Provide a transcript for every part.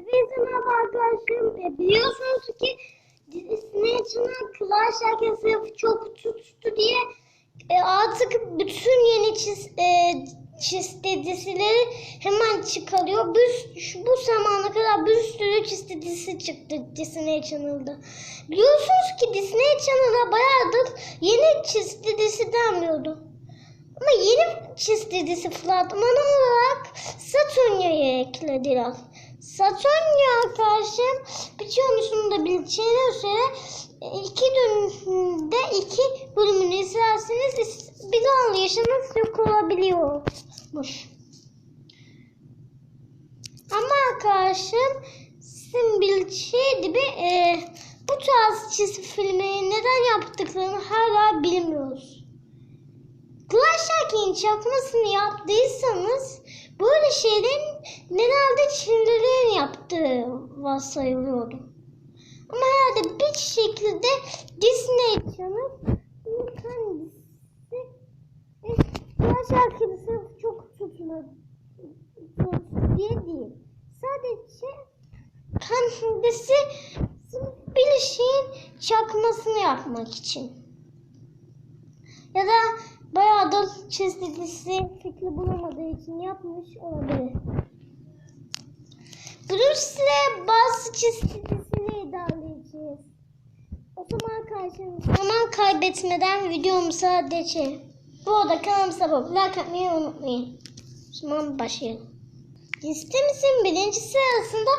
Hepinize merhaba arkadaşlarım. E, Biliyorsunuz ki Channel Clash şarkısı çok tuttu diye e, artık bütün yeni çiz, e, çizgi dizileri hemen çıkarıyor. Bir, şu, bu zamana kadar bir sürü çizgi dizisi çıktı Disney Channel'da. Biliyorsunuz ki Disney Channel'a bayağıdır yeni çizgi dizisi denmiyordu. Ama yeni çizgi dizisi fragmanı olarak Saturna'yı eklediler. Saturnya karşı birçoğunuzun da bileceğine üzere iki dönemde iki bölümünü izlerseniz bir anlayışınız yok olabiliyormuş. Ama arkadaşım sizin bileceği gibi e, bu tarz çizgi filmi neden yaptıklarını hala bilmiyoruz. Clash Shack'in çakmasını yaptıysanız böyle şeylerin genelde Çinlilerin yaptığı varsayılıyordu. Ama herhalde bir şekilde Disney Channel kendisi e, Clash Shack'in sırf çok tutmadı tut diye değil. Sadece kendisi bir şeyin çakmasını yapmak için. Ya da bayağıdır çizgi dizisi fikri bulamadığı için yapmış olabilir. Bruce'le bazı çizgi dizileri ilerleyeceğiz. O zaman karşınızda zaman kaybetmeden videomuza geçelim. Bu arada kanalımıza like atmayı unutmayın. O zaman başlayalım. Listemizin birinci sırasında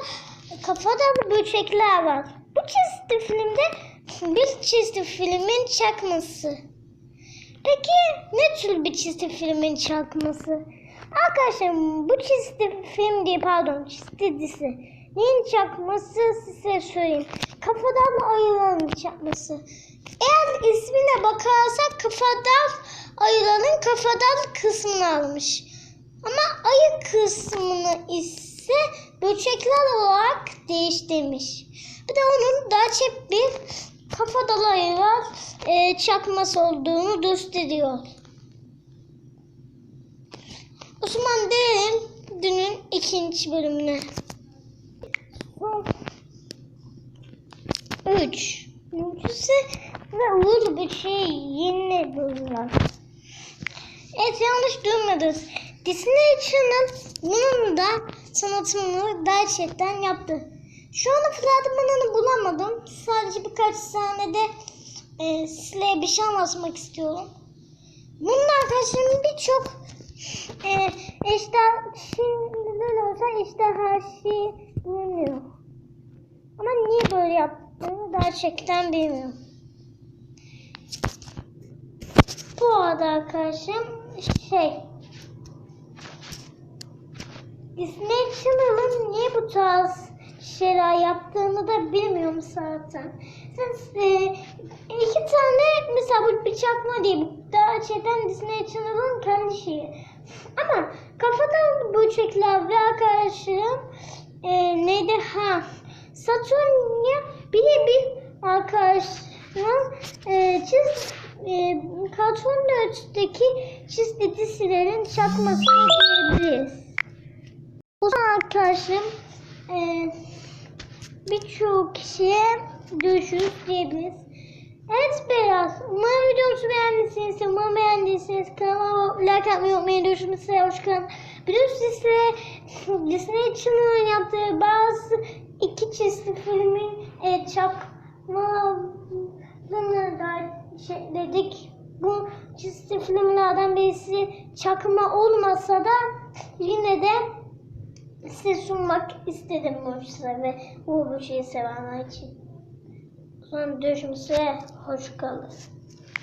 kafada böcekler var. Bu çizgi filmde bir çizgi filmin çakması. Peki ne tür bir çizgi filmin çakması? Arkadaşlar bu çizgi film değil pardon çizgi dizi. Neyin çakması size söyleyeyim. Kafadan ayıranın çakması. Eğer ismine bakarsak kafadan ayıranın kafadan kısmını almış. Ama ayı kısmını ise böcekler olarak değiştirmiş. Bir de onun daha çok bir kafadan ayıran e, çakması olduğunu gösteriyor. O zaman gelelim dünün ikinci bölümüne. Son Üç. Mümkünse ve uğur bir şey yeni bölümler. Evet yanlış duymadınız. Disney Channel bunun da sanatımını gerçekten yaptı. Şu anda fragmanını bulamadım. Sadece birkaç sahnede e, size bir şey anlatmak istiyorum. Bunun arkadaşlarım birçok e, ejder şimdiden olsa ejder her şeyi bilmiyor. Ama niye böyle yaptığını gerçekten bilmiyorum. Bu arada arkadaşım şey Disney Channel'ın niye bu tarz şeyler yaptığını da bilmiyorum zaten. Sen, e, iki tane mesela bu bir çakma değil. Bu gerçekten Disney Channel'ın kendi şeyi. Ama kafadan böcekler ve arkadaşlarım e, neydi ha Saturnia bir de bir arkadaşım e, çiz e, Cartoon Network'teki çizgi dizilerin çakmasını diyebiliriz. O zaman arkadaşım e, birçok kişiye görüşürüz diyebiliriz. Evet Beyaz. Umarım videomuzu beğenmişsiniz. Umarım beğendiyseniz kanalıma like atmayı unutmayın. Görüşmek üzere. Hoşçakalın. Biliyorsunuz size Disney Channel'ın yaptığı bazı iki çizgi filmin e, çakmalarını da şey dedik. Bu çizgi filmlerden birisi çakma olmasa da yine de size sunmak istedim bu size ve bu bu şeyi sevenler için. O zaman görüşmek üzere. Hoş kalın.